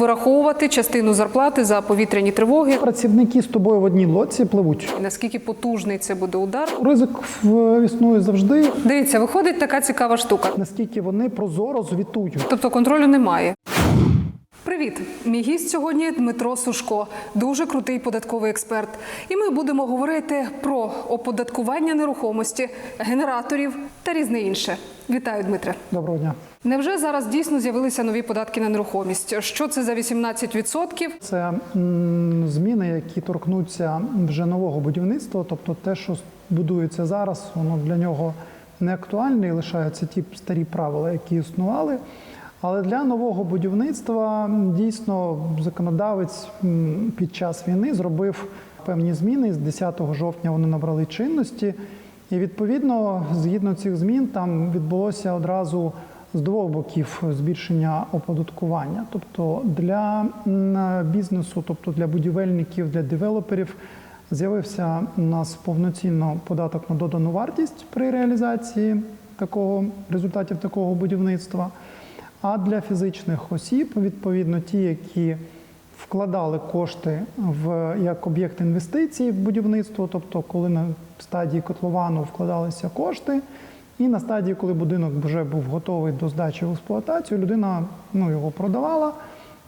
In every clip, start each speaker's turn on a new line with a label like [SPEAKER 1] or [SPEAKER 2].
[SPEAKER 1] вираховувати частину зарплати за повітряні тривоги.
[SPEAKER 2] Працівники з тобою в одній лодці пливуть.
[SPEAKER 1] Наскільки потужний це буде удар?
[SPEAKER 2] Ризик в- існує завжди,
[SPEAKER 1] Дивіться, виходить така цікава штука.
[SPEAKER 2] наскільки вони прозоро звітують.
[SPEAKER 1] Тобто контролю немає. Привіт, мій гість сьогодні Дмитро Сушко, дуже крутий податковий експерт. І ми будемо говорити про оподаткування нерухомості, генераторів та різне інше. Вітаю, Дмитре.
[SPEAKER 2] Доброго дня.
[SPEAKER 1] Невже зараз дійсно з'явилися нові податки на нерухомість? Що це за 18%?
[SPEAKER 2] Це зміни, які торкнуться вже нового будівництва, тобто те, що будується зараз, воно для нього не актуальне і лишаються ті старі правила, які існували. Але для нового будівництва дійсно законодавець під час війни зробив певні зміни. З 10 жовтня вони набрали чинності. І відповідно, згідно цих змін, там відбулося одразу з двох боків збільшення оподаткування. Тобто для бізнесу, тобто для будівельників, для девелоперів, з'явився у нас повноцінно податок на додану вартість при реалізації такого результатів такого будівництва. А для фізичних осіб, відповідно, ті, які вкладали кошти в як об'єкт інвестицій в будівництво, тобто коли на стадії котловану вкладалися кошти, і на стадії, коли будинок вже був готовий до здачі в експлуатацію, людина ну, його продавала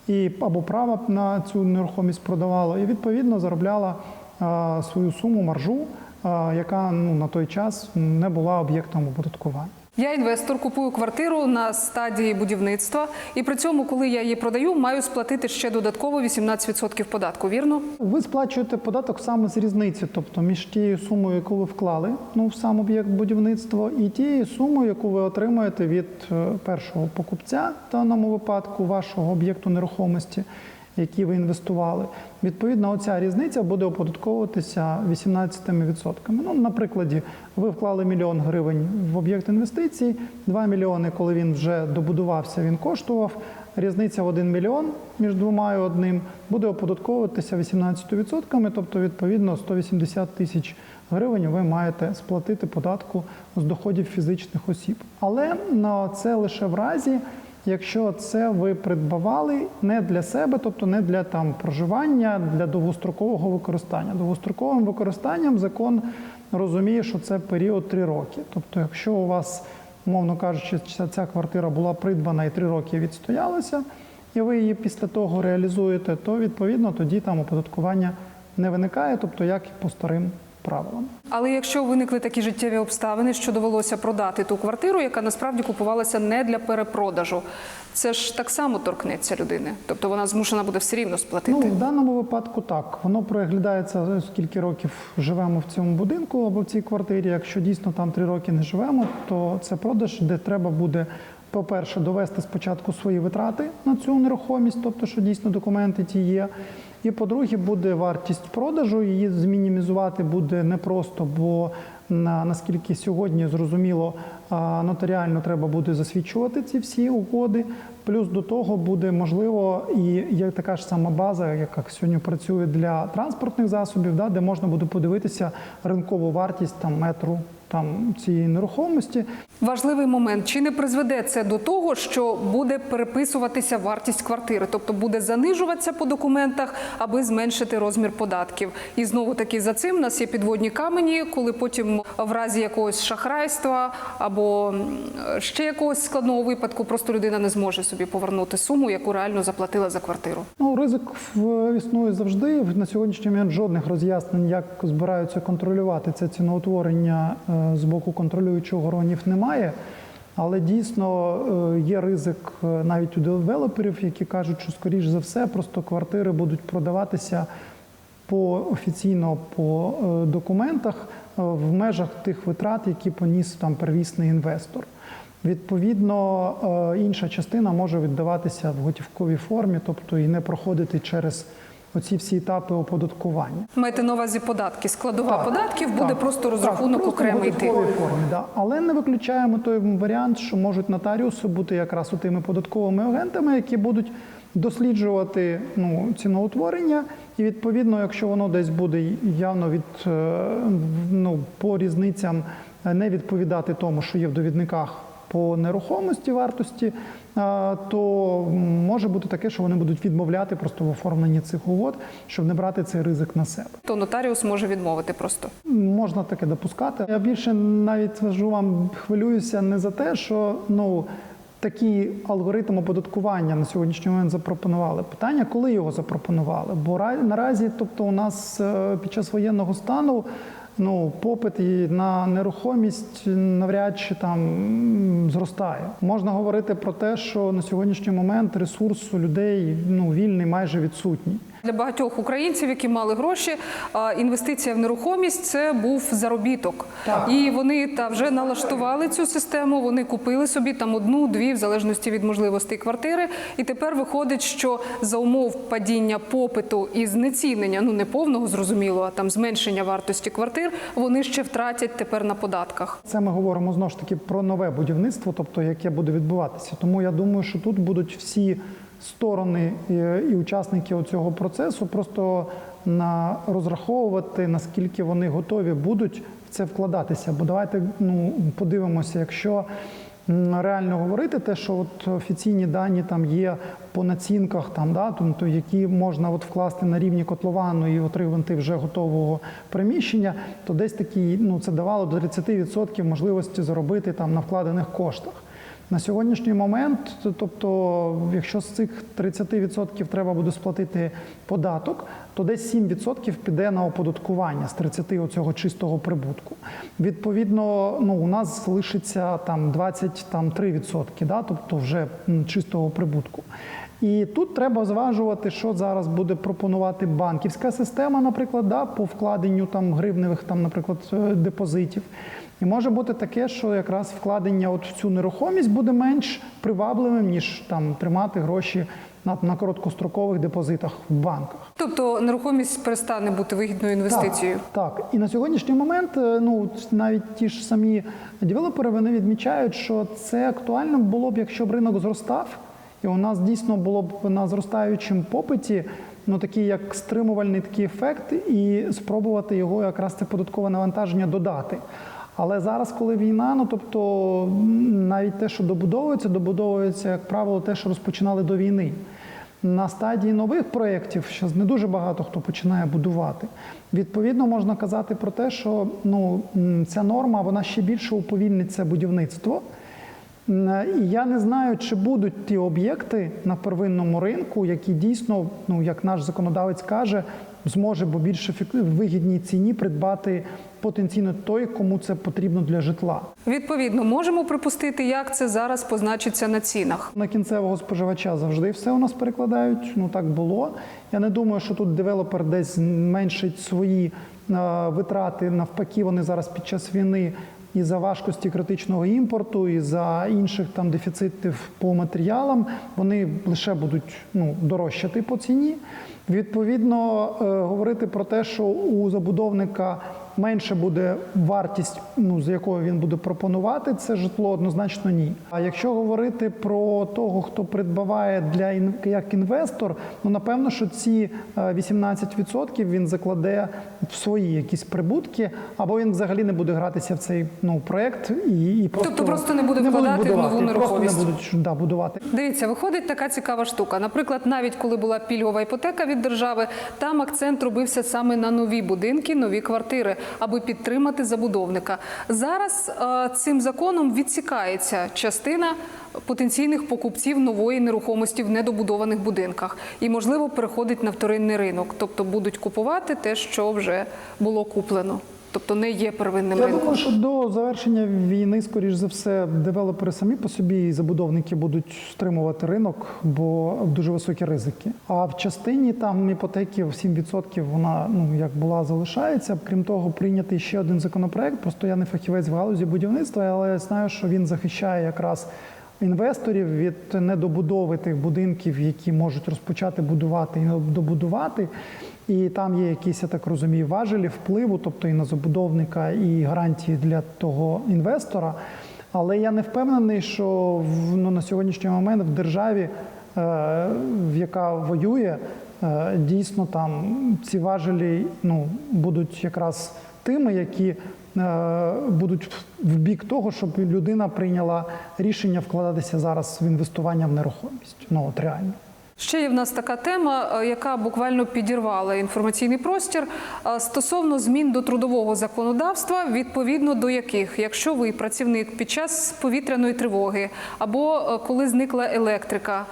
[SPEAKER 2] і або право на цю нерухомість продавала, і відповідно заробляла а, свою суму маржу, а, яка ну, на той час не була об'єктом оподаткування.
[SPEAKER 1] Я інвестор купую квартиру на стадії будівництва, і при цьому, коли я її продаю, маю сплатити ще додатково 18% податку. Вірно?
[SPEAKER 2] Ви сплачуєте податок саме з різниці, тобто між тією сумою, яку ви вклали ну, в сам об'єкт будівництва, і тією сумою, яку ви отримаєте від е, першого покупця, в даному випадку вашого об'єкту нерухомості, який ви інвестували. Відповідно, оця різниця буде оподатковуватися 18%. Ну, на прикладі, ви вклали мільйон гривень в об'єкт інвестицій, 2 мільйони, коли він вже добудувався, він коштував. Різниця в 1 мільйон між двома і одним буде оподатковуватися 18%, тобто відповідно 180 тисяч гривень ви маєте сплатити податку з доходів фізичних осіб. Але це лише в разі, якщо це ви придбавали не для себе, тобто не для там проживання, для довгострокового використання. Довгостроковим використанням закон розуміє, що це період 3 роки. Тобто, якщо у вас умовно кажучи, ця квартира була придбана і три роки відстоялася, і ви її після того реалізуєте, то відповідно тоді там оподаткування не виникає, тобто як і по старим правилам.
[SPEAKER 1] Але якщо виникли такі життєві обставини, що довелося продати ту квартиру, яка насправді купувалася не для перепродажу, це ж так само торкнеться людини. Тобто вона змушена буде все рівно сплатити.
[SPEAKER 2] Ну, в даному випадку так. Воно проглядається, скільки років живемо в цьому будинку або в цій квартирі. Якщо дійсно там три роки не живемо, то це продаж, де треба буде. По-перше, довести спочатку свої витрати на цю нерухомість, тобто, що дійсно документи ті є. І по-друге, буде вартість продажу. Її змінімізувати буде непросто, бо на, наскільки сьогодні зрозуміло, нотаріально треба буде засвідчувати ці всі угоди. Плюс до того буде можливо і є така ж сама база, яка сьогодні працює для транспортних засобів, да, де можна буде подивитися ринкову вартість там метру там цієї нерухомості.
[SPEAKER 1] Важливий момент: чи не призведе це до того, що буде переписуватися вартість квартири, тобто буде занижуватися по документах, аби зменшити розмір податків. І знову таки за цим у нас є підводні камені, коли потім в разі якогось шахрайства або ще якогось складного випадку просто людина не зможе собі повернути суму, яку реально заплатила за квартиру.
[SPEAKER 2] Ну, ризик існує завжди. На сьогоднішній момент жодних роз'яснень, як збираються контролювати це ціноутворення е, з боку контролюючих органів немає. Але дійсно е, є ризик е, навіть у девелоперів, які кажуть, що скоріш за все просто квартири будуть продаватися по офіційно по е, документах в межах тих витрат, які поніс там первісний інвестор. Відповідно, інша частина може віддаватися в готівковій формі, тобто і не проходити через оці всі етапи оподаткування.
[SPEAKER 1] Маєте на увазі податки. Складова
[SPEAKER 2] Так,
[SPEAKER 1] податків буде
[SPEAKER 2] так,
[SPEAKER 1] просто
[SPEAKER 2] так,
[SPEAKER 1] розрахунок
[SPEAKER 2] просто
[SPEAKER 1] окремий
[SPEAKER 2] в
[SPEAKER 1] йти.
[SPEAKER 2] формі, да. Але не виключаємо той варіант, що можуть нотаріуси бути якраз тими податковими агентами, які будуть досліджувати ну, ціноутворення, і відповідно, якщо воно десь буде явно від е, ну, по різницям е, не відповідати тому, що є в довідниках по нерухомості вартості, то може бути таке, що вони будуть відмовляти просто в оформленні цих угод, щоб не брати цей ризик на себе.
[SPEAKER 1] То нотаріус може відмовити просто.
[SPEAKER 2] Можна таке допускати. Я більше навіть скажу вам хвилююся не за те, що ну такий алгоритм оподаткування на сьогоднішній момент запропонували. Питання, коли його запропонували? Бо ра- наразі, тобто, у нас е, під час воєнного стану. Ну, попит і на нерухомість навряд чи там зростає. Можна говорити про те, що на сьогоднішній момент ресурс у людей ну вільний майже відсутній.
[SPEAKER 1] Для багатьох українців, які мали гроші, інвестиція в нерухомість це був заробіток.
[SPEAKER 2] Так.
[SPEAKER 1] І вони та вже налаштували цю систему. Вони купили собі там одну, дві, в залежності від можливостей квартири. І тепер виходить, що за умов падіння попиту і знецінення, ну не повного зрозуміло, а там зменшення вартості квартир, вони ще втратять тепер на податках.
[SPEAKER 2] Це ми говоримо знову ж таки про нове будівництво, тобто яке буде відбуватися. Тому я думаю, що тут будуть всі сторони і, і учасники цього процесу просто на розраховувати, наскільки вони готові будуть в це вкладатися. Бо давайте ну, подивимося, якщо реально говорити, те, що от офіційні дані там є по націнках, там да, тобто які можна от вкласти на рівні котловану і отримати вже готового приміщення, то десь такі ну це давало до 30% можливості заробити там на вкладених коштах. На сьогоднішній момент, тобто, якщо з цих 30% треба буде сплатити податок, то десь 7% піде на оподаткування з 30 оцього чистого прибутку. Відповідно, ну у нас залишиться там 23%, да, тобто вже чистого прибутку. І тут треба зважувати, що зараз буде пропонувати банківська система, наприклад, да, по вкладенню там гривневих, там, наприклад, е, депозитів. І може бути таке, що якраз вкладення от в цю нерухомість буде менш привабливим, ніж там тримати гроші на, на короткострокових депозитах в банках.
[SPEAKER 1] Тобто нерухомість перестане бути вигідною інвестицією.
[SPEAKER 2] Так, так. І на сьогоднішній момент, е, ну навіть ті ж самі девелопери вони відмічають, що це актуально було б, якщо б ринок зростав, і у нас дійсно було б на зростаючому попиті. Ну, такий як стримувальний такий ефект, і спробувати його якраз це податкове навантаження додати. Але зараз, коли війна, ну тобто навіть те, що добудовується, добудовується, як правило, те, що розпочинали до війни. На стадії нових проєктів зараз не дуже багато хто починає будувати. Відповідно, можна казати про те, що ну, ця норма вона ще більше уповільнить це будівництво. І я не знаю, чи будуть ті об'єкти на первинному ринку, які дійсно, ну як наш законодавець каже, зможе по більш вигідній ціні придбати потенційно той, кому це потрібно для житла.
[SPEAKER 1] Відповідно, можемо припустити, як це зараз позначиться на цінах.
[SPEAKER 2] На кінцевого споживача завжди все у нас перекладають. Ну так було. Я не думаю, що тут девелопер десь зменшить свої витрати. Навпаки, вони зараз під час війни і за важкості критичного імпорту, і за інших там дефіцитів по матеріалам, вони лише будуть ну, дорожчати по ціні. Відповідно, е, говорити про те, що у забудовника менше буде вартість, ну з якою він буде пропонувати це житло, однозначно ні. А якщо говорити про того, хто придбаває для як інвестор, ну напевно, що ці е, 18% він закладе в свої якісь прибутки, або він взагалі не буде гратися в цей ну проект і, і просто,
[SPEAKER 1] Тобто просто не буде
[SPEAKER 2] будуть
[SPEAKER 1] вкладати в
[SPEAKER 2] будувати,
[SPEAKER 1] нову
[SPEAKER 2] просто
[SPEAKER 1] нерухомість.
[SPEAKER 2] не будуть да, будувати.
[SPEAKER 1] Дивіться, виходить така цікава штука. Наприклад, навіть коли була пільгова іпотека від держави, там акцент робився саме на нові будинки, нові квартири, аби підтримати забудовника. Зараз е, цим законом відсікається частина потенційних покупців нової нерухомості в недобудованих будинках і, можливо, переходить на вторинний ринок, тобто будуть купувати те, що вже було куплено, тобто не є первинним
[SPEAKER 2] Я
[SPEAKER 1] ринком.
[SPEAKER 2] думаю, що до завершення війни, скоріш за все, девелопери самі по собі і забудовники будуть стримувати ринок, бо дуже високі ризики. А в частині там іпотеки в 7% вона ну як була залишається. Крім того, прийнятий ще один законопроект. Просто я не фахівець в галузі будівництва, але я знаю, що він захищає якраз. Інвесторів від недобудови тих будинків, які можуть розпочати будувати і добудувати. І там є якісь, я так розумію, важелі впливу, тобто і на забудовника, і гарантії для того інвестора. Але я не впевнений, що в, ну, на сьогоднішній момент в державі, е, яка воює, е, дійсно там ці важелі ну, будуть якраз тими, які е, будуть в бік того, щоб людина прийняла рішення вкладатися зараз в інвестування в нерухомість. Ну от реально.
[SPEAKER 1] Ще є в нас така тема, е, яка буквально підірвала інформаційний простір е, стосовно змін до трудового законодавства, відповідно до яких, якщо ви працівник під час повітряної тривоги або е, коли зникла електрика,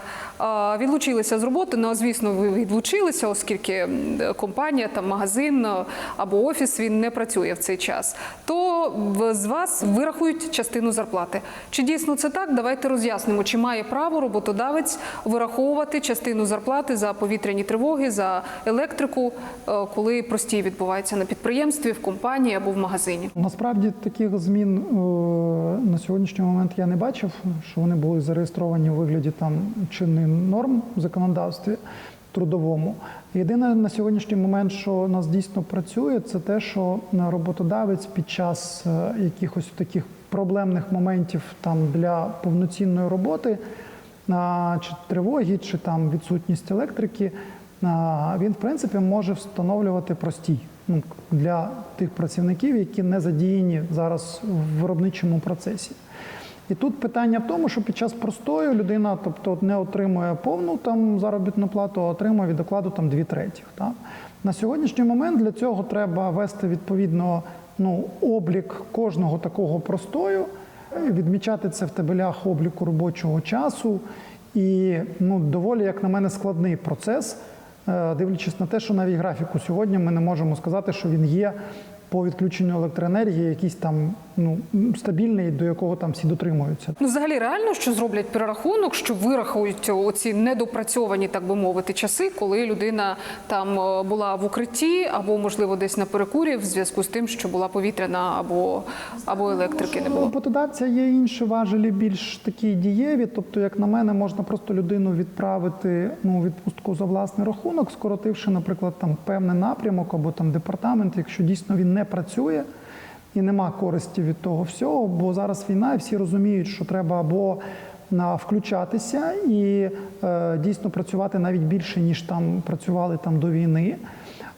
[SPEAKER 1] відлучилися з роботи. Ну, звісно, відлучилися, оскільки компанія, там магазин або офіс він не працює в цей час. То з вас вирахують частину зарплати. Чи дійсно це так? Давайте роз'яснимо, чи має право роботодавець вираховувати частину зарплати за повітряні тривоги, за електрику, е, коли простій відбувається на підприємстві, в компанії або в магазині.
[SPEAKER 2] Насправді таких змін е, на сьогоднішній момент я не бачив, що вони були зареєстровані у вигляді там чинних норм в законодавстві трудовому. Єдине на сьогоднішній момент, що у нас дійсно працює, це те, що роботодавець під час е, якихось таких проблемних моментів там для повноцінної роботи чи тривоги, чи там відсутність електрики, він в принципі може встановлювати простій ну, для тих працівників, які не задіяні зараз в виробничому процесі. І тут питання в тому, що під час простою людина, тобто не отримує повну там заробітну плату, а отримує від окладу там дві третіх. Так? На сьогоднішній момент для цього треба вести відповідно ну, облік кожного такого простою, відмічати це в табелях обліку робочого часу. І ну, доволі, як на мене, складний процес, е, дивлячись на те, що навіть графіку сьогодні ми не можемо сказати, що він є по відключенню електроенергії, якийсь там ну, стабільний, до якого там всі дотримуються.
[SPEAKER 1] Ну, взагалі реально, що зроблять перерахунок, що вирахують оці недопрацьовані, так би мовити, часи, коли людина там е, була в укритті або, можливо, десь на перекурі в зв'язку з тим, що була повітряна або, або електрики не було.
[SPEAKER 2] роботодавця є інші важелі більш такі дієві. Тобто, як на мене, можна просто людину відправити ну, відпустку за власний рахунок, скоротивши, наприклад, там певний напрямок або там департамент, якщо дійсно він не працює і нема користі від того всього, бо зараз війна, і всі розуміють, що треба або включатися і е, дійсно працювати навіть більше, ніж там працювали там до війни.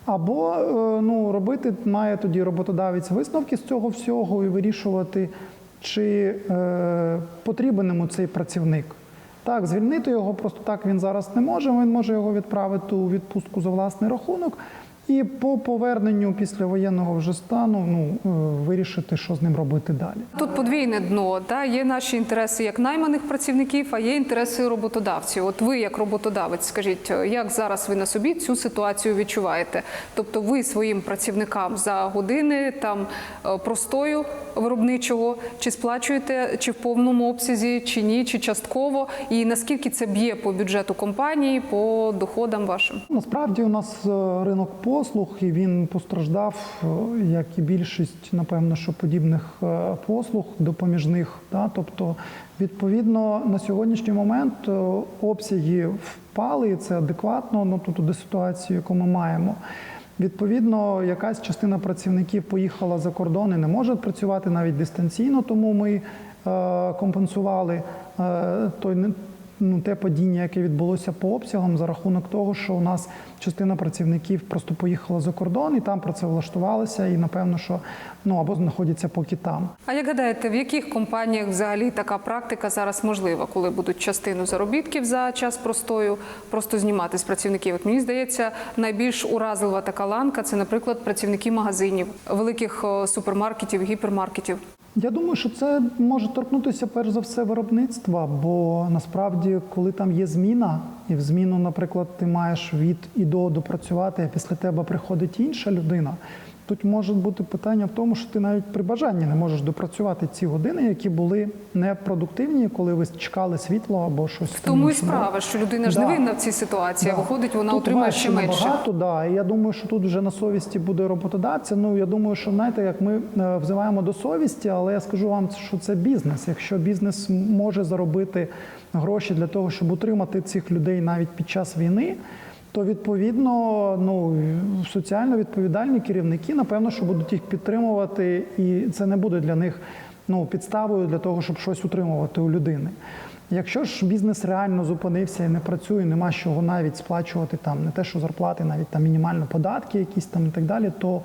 [SPEAKER 2] Або е, ну, робити має тоді роботодавець висновки з цього всього і вирішувати, чи е, потрібен йому цей працівник. Так, звільнити його просто так він зараз не може. Він може його відправити у відпустку за власний рахунок. І по поверненню після воєнного вже стану ну, е, вирішити, що з ним робити далі.
[SPEAKER 1] Тут подвійне дно. Та є наші інтереси як найманих працівників, а є інтереси роботодавців. От ви, як роботодавець, скажіть, як зараз ви на собі цю ситуацію відчуваєте? Тобто, ви своїм працівникам за години там е, простою виробничого чи сплачуєте чи в повному обсязі, чи ні, чи частково, і наскільки це б'є по бюджету компанії, по доходам вашим?
[SPEAKER 2] Насправді у нас е, ринок послуг, і він постраждав, е, як і більшість, напевно, що подібних е, послуг допоміжних. Да? Тобто, відповідно, на сьогоднішній момент е, обсяги впали, і це адекватно ну, тобто, до ситуації, яку ми маємо. Відповідно, якась частина працівників поїхала за кордон і не може працювати навіть дистанційно, тому ми компенсували той не- ну, те падіння, яке відбулося по обсягам, за рахунок того, що у нас частина працівників просто поїхала за кордон і там працевлаштувалися, і напевно, що ну або знаходяться поки там.
[SPEAKER 1] А як гадаєте, в яких компаніях взагалі така практика зараз можлива, коли будуть частину заробітків за час простою просто знімати з працівників? От мені здається, найбільш уразлива така ланка це, наприклад, працівники магазинів, великих е, супермаркетів, гіпермаркетів.
[SPEAKER 2] Я думаю, що це може торкнутися перш за все виробництва, бо насправді, коли там є зміна, і в зміну, наприклад, ти маєш від і до допрацювати, а після тебе приходить інша людина. Тут може бути питання в тому, що ти навіть при бажанні не можеш допрацювати ці години, які були непродуктивні, коли ви чекали світло або щось.
[SPEAKER 1] В тому і справа, що людина ж
[SPEAKER 2] Да.
[SPEAKER 1] не винна в цій ситуації, а
[SPEAKER 2] Да.
[SPEAKER 1] виходить, вона
[SPEAKER 2] Тут
[SPEAKER 1] отримує ще менше.
[SPEAKER 2] Набагато, да. І я думаю, що тут вже на совісті буде роботодавця. Ну я думаю, що знаєте, як ми е, взиваємо до совісті, але я скажу вам, що це бізнес. Якщо бізнес може заробити гроші для того, щоб утримати цих людей навіть під час війни. То відповідно, ну соціально відповідальні керівники, напевно, що будуть їх підтримувати, і це не буде для них ну підставою для того, щоб щось утримувати у людини. Якщо ж бізнес реально зупинився і не працює, нема чого навіть сплачувати там не те, що зарплати, навіть там мінімально податки, якісь там і так далі, то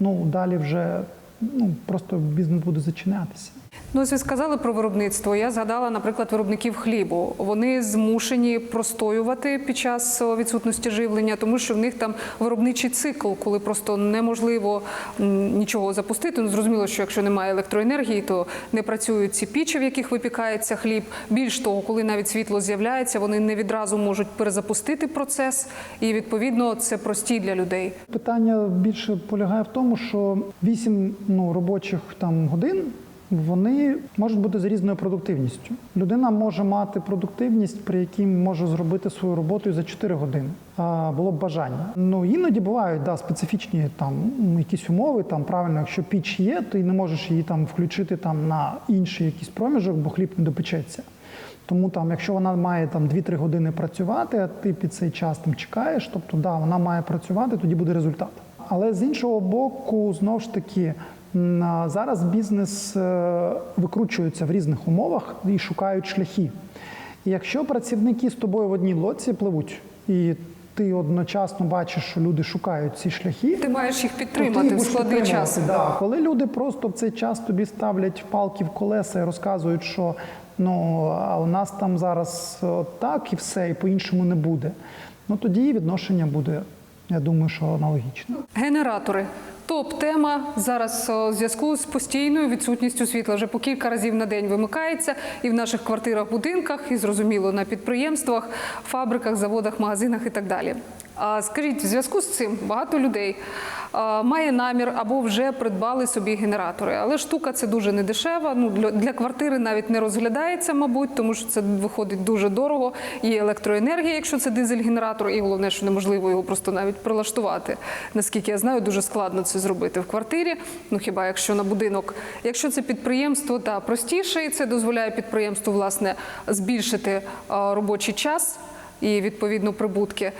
[SPEAKER 2] ну далі вже ну просто бізнес буде зачинятися.
[SPEAKER 1] Ну, ось ви сказали про виробництво. Я згадала, наприклад, виробників хлібу. Вони змушені простоювати під час відсутності живлення, тому що в них там виробничий цикл, коли просто неможливо нічого запустити. Ну, зрозуміло, що якщо немає електроенергії, то не працюють ці пічі, в яких випікається хліб. Більш того, коли навіть світло з'являється, вони не відразу можуть перезапустити процес, і відповідно це прості для людей.
[SPEAKER 2] Питання більше полягає в тому, що 8 ну, робочих там годин вони можуть бути з різною продуктивністю. Людина може мати продуктивність, при якій може зробити свою роботу за 4 години. А, було б бажання. Ну іноді бувають да, специфічні там якісь умови. Там правильно, якщо піч є, ти не можеш її там включити там на інший якийсь проміжок, бо хліб не допечеться. Тому там, якщо вона має там 2-3 години працювати, а ти під цей час там чекаєш, тобто да, вона має працювати, тоді буде результат. Але з іншого боку, знов ж таки, зараз бізнес е, викручується в різних умовах і шукають шляхи. І якщо працівники з тобою в одній лодці пливуть, і ти одночасно бачиш, що люди шукають ці шляхи,
[SPEAKER 1] Ти маєш їх підтримати в складний час.
[SPEAKER 2] Да. Коли люди просто в цей час тобі ставлять палки в колеса і розказують, що ну а у нас там зараз так і все, і по-іншому не буде. Ну тоді відношення буде, я думаю, що аналогічне.
[SPEAKER 1] Генератори. Топ-тема зараз у зв'язку з постійною відсутністю світла. Вже по кілька разів на день вимикається і в наших квартирах, будинках, і зрозуміло на підприємствах, фабриках, заводах, магазинах і так далі. Скажіть, в зв'язку з цим багато людей має намір або вже придбали собі генератори. Але штука це дуже недешева. Ну для квартири навіть не розглядається, мабуть, тому що це виходить дуже дорого. І електроенергія, якщо це дизель-генератор, і головне, що неможливо його просто навіть прилаштувати. Наскільки я знаю, дуже складно це зробити в квартирі. Ну хіба якщо на будинок, якщо це підприємство, та простіше, і це дозволяє підприємству власне збільшити робочий час і відповідно прибутки.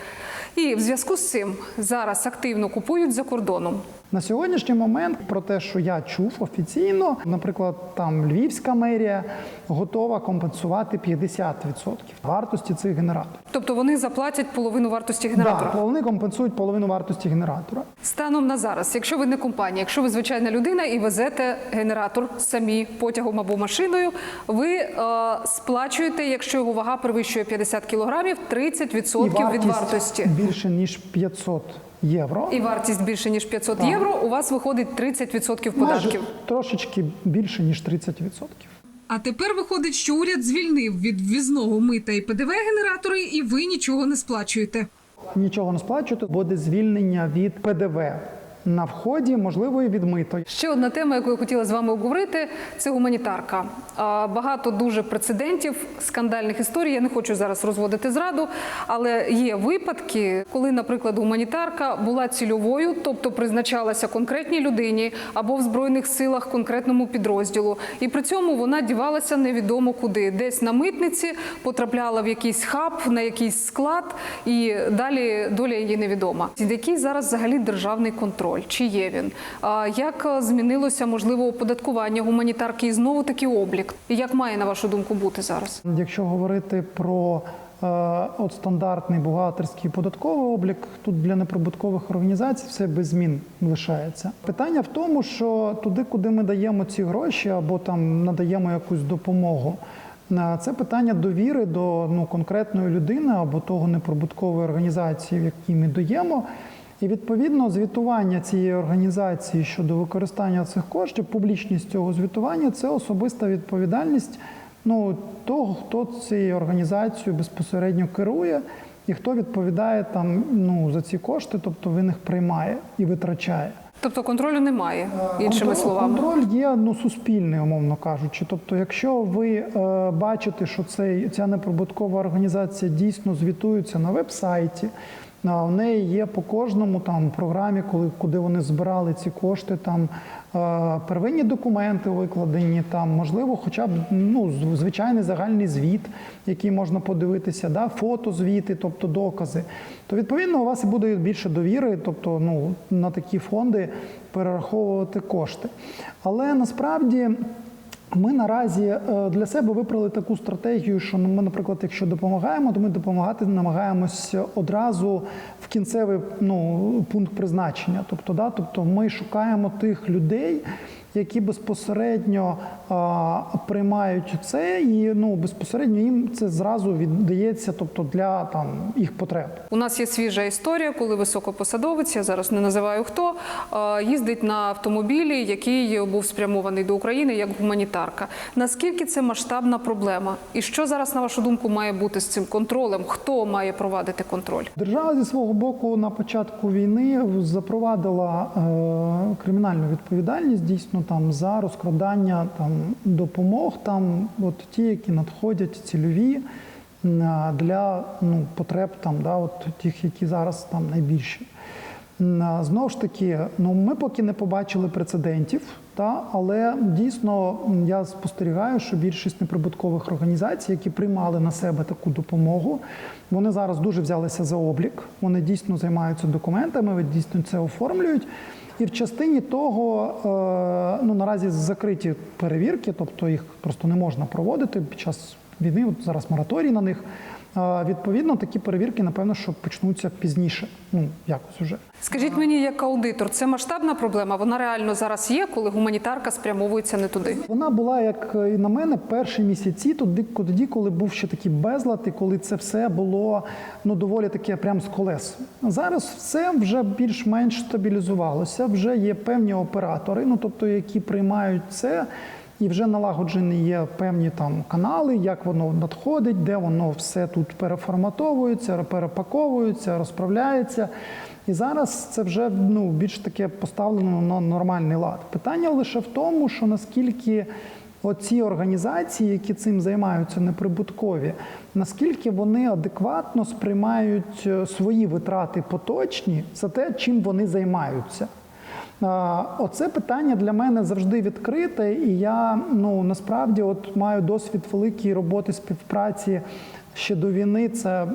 [SPEAKER 1] І в зв'язку з цим зараз активно купують за кордоном.
[SPEAKER 2] На сьогоднішній момент про те, що я чув офіційно, наприклад, там Львівська мерія готова компенсувати 50% вартості цих генераторів.
[SPEAKER 1] Тобто вони заплатять половину вартості генератора.
[SPEAKER 2] Да, вони компенсують половину вартості генератора.
[SPEAKER 1] Станом на зараз, якщо ви не компанія, якщо ви звичайна людина і везете генератор самі потягом або машиною, ви е, сплачуєте, якщо його вага перевищує 50 кілограмів, 30% від вартості.
[SPEAKER 2] більше ніж 500 євро.
[SPEAKER 1] І вартість більше ніж 500
[SPEAKER 2] Так.
[SPEAKER 1] євро. У вас виходить 30% податків.
[SPEAKER 2] Майже трошечки більше ніж 30%.
[SPEAKER 3] А тепер виходить, що уряд звільнив від ввізного мита і ПДВ генератори, і ви нічого не сплачуєте.
[SPEAKER 2] Нічого не сплачуєте, буде звільнення від ПДВ на вході, можливо, і від мито.
[SPEAKER 1] Ще одна тема, яку я хотіла з вами обговорити, це гуманітарка. Багато дуже прецедентів, скандальних історій. Я не хочу зараз розводити зраду, але є випадки, коли, наприклад, гуманітарка була цільовою, тобто призначалася конкретній людині або в збройних силах конкретному підрозділу, і при цьому вона дівалася невідомо куди, десь на митниці, потрапляла в якийсь хаб, на якийсь склад, і далі доля її невідома. Який зараз взагалі державний контроль? Чи є він? Як е, змінилося можливо оподаткування гуманітарки і знову таки облік? Як має на вашу думку бути зараз?
[SPEAKER 2] Якщо говорити про е, от стандартний бухгалтерський податковий облік, тут для неприбуткових організацій все без змін лишається. Питання в тому, що туди, куди ми даємо ці гроші, або там надаємо якусь допомогу. Це питання довіри до ну, конкретної людини або того неприбуткової організації, в якій ми даємо. І відповідно звітування цієї організації щодо використання цих коштів, публічність цього звітування це особиста відповідальність ну, того, хто цією організацією безпосередньо керує і хто відповідає там ну, за ці кошти, тобто він їх приймає і витрачає.
[SPEAKER 1] Тобто контролю немає, іншими
[SPEAKER 2] Контроль-
[SPEAKER 1] словами.
[SPEAKER 2] Контроль є ну, суспільний, умовно кажучи. Тобто, якщо ви е, бачите, що цей, ця неприбуткова організація дійсно звітується на веб-сайті, в неї є по кожному там програмі, коли куди вони збирали ці кошти, там е, первинні документи викладені, там можливо, хоча б ну звичайний загальний звіт, який можна подивитися, да, фотозвіти, тобто докази, то відповідно у вас буде більше довіри, тобто ну на такі фонди перераховувати кошти. Але насправді. Ми наразі е, для себе вибрали таку стратегію, що ми, наприклад, якщо допомагаємо, то ми допомагати намагаємось одразу в кінцевий ну, пункт призначення. Тобто, да, тобто ми шукаємо тих людей, які безпосередньо а, приймають це, і ну безпосередньо їм це зразу віддається, тобто для там їх потреб.
[SPEAKER 1] У нас є свіжа історія, коли високопосадовець, я зараз не називаю хто, е, їздить на автомобілі, який був спрямований до України як гуманітарка. Наскільки це масштабна проблема? І що зараз, на вашу думку, має бути з цим контролем? Хто має провадити контроль?
[SPEAKER 2] Держава зі свого боку на початку війни запровадила е, кримінальну відповідальність дійсно там за розкрадання там допомог, там от ті, які надходять цільові для ну, потреб там, да, от тих, які зараз там найбільші. Знову ж таки, ну ми поки не побачили прецедентів, та але дійсно я спостерігаю, що більшість неприбуткових організацій, які приймали на себе таку допомогу, вони зараз дуже взялися за облік. Вони дійсно займаються документами, дійсно це оформлюють. І в частині того, е, ну наразі закриті перевірки, тобто їх просто не можна проводити під час війни. От зараз мораторій на них. Відповідно, такі перевірки, напевно, що почнуться пізніше. Ну якось уже.
[SPEAKER 1] Скажіть мені, як аудитор, це масштабна проблема? Вона реально зараз є, коли гуманітарка спрямовується не туди.
[SPEAKER 2] Вона була, як і на мене, перші місяці, тоді, тоді, коли був ще такий безлад, і коли це все було ну доволі таке прям з колес. Зараз все вже більш-менш стабілізувалося. Вже є певні оператори, ну тобто, які приймають це. І вже налагоджені є певні там канали, як воно надходить, де воно все тут переформатовується, перепаковується, розправляється. І зараз це вже ну, більш таке поставлено на нормальний лад. Питання лише в тому, що наскільки оці організації, які цим займаються, неприбуткові, наскільки вони адекватно сприймають е, свої витрати поточні за те, чим вони займаються. Оце питання для мене завжди відкрите, і я ну насправді от маю досвід великої роботи співпраці ще до війни. Це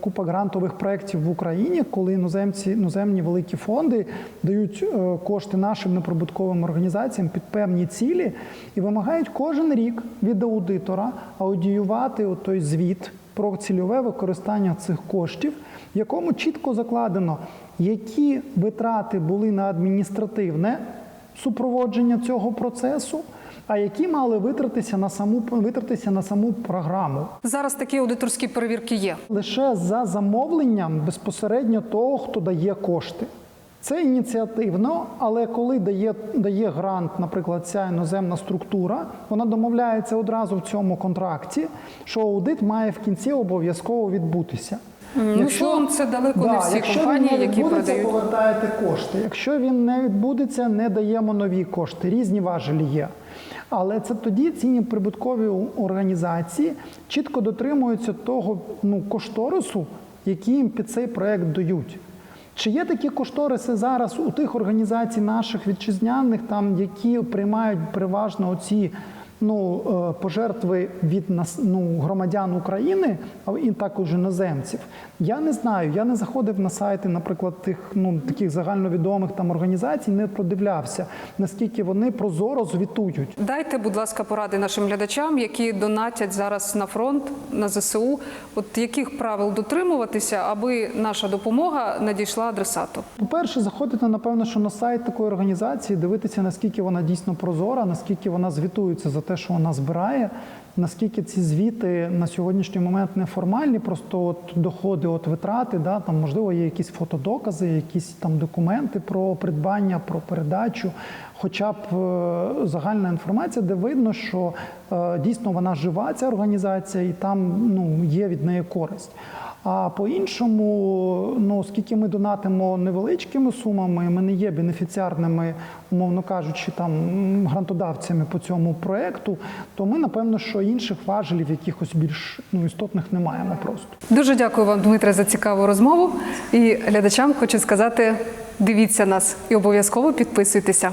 [SPEAKER 2] купа грантових проєктів в Україні, коли іноземці, іноземні великі фонди дають е, кошти нашим неприбутковим організаціям під певні цілі і вимагають кожен рік від аудитора аудіювати той звіт про цільове використання цих коштів, в якому чітко закладено, які витрати були на адміністративне супроводження цього процесу, а які мали витратитися на саму витратитися на саму програму.
[SPEAKER 1] Зараз такі аудиторські перевірки є.
[SPEAKER 2] Лише за замовленням безпосередньо того, хто дає кошти. Це ініціативно, але коли дає, дає грант, наприклад, ця іноземна структура, вона домовляється одразу в цьому контракті, що аудит має в кінці обов'язково відбутися.
[SPEAKER 1] Ну, словом, це далеко не всі
[SPEAKER 2] якщо
[SPEAKER 1] компанії,
[SPEAKER 2] він не
[SPEAKER 1] які передають.
[SPEAKER 2] повертаєте кошти. Якщо він не відбудеться, не даємо нові кошти. Різні важелі є. Але це тоді ці прибуткові організації чітко дотримуються того ну, кошторису, який їм під цей проект дають. Чи є такі кошториси зараз у тих організацій наших вітчизняних, там які приймають переважно оці ну, е, пожертви від ну, громадян України, і також іноземців? Я не знаю. Я не заходив на сайти, наприклад, тих ну таких загальновідомих там організацій, не продивлявся, наскільки вони прозоро звітують.
[SPEAKER 1] Дайте, будь ласка, поради нашим глядачам, які донатять зараз на фронт на ЗСУ. От яких правил дотримуватися, аби наша допомога надійшла адресату?
[SPEAKER 2] По-перше, заходити, напевно, що на сайт такої організації, дивитися, наскільки вона дійсно прозора, наскільки вона звітується за те, що вона збирає, наскільки ці звіти на сьогоднішній момент неформальні, просто от доходи, от витрати, да, там можливо є якісь фотодокази, якісь там документи про придбання, про передачу, хоча б е, загальна інформація, де видно, що е, дійсно вона жива, ця організація, і там ну, є від неї користь. А по-іншому, ну оскільки ми донатимо невеличкими сумами, ми не є бенефіціарними, умовно кажучи, там грантодавцями по цьому проекту, то ми напевно, що інших важелів, якихось більш ну, істотних не маємо просто.
[SPEAKER 1] Дуже дякую вам, Дмитре, за цікаву розмову. І глядачам хочу сказати: дивіться нас і обов'язково підписуйтеся.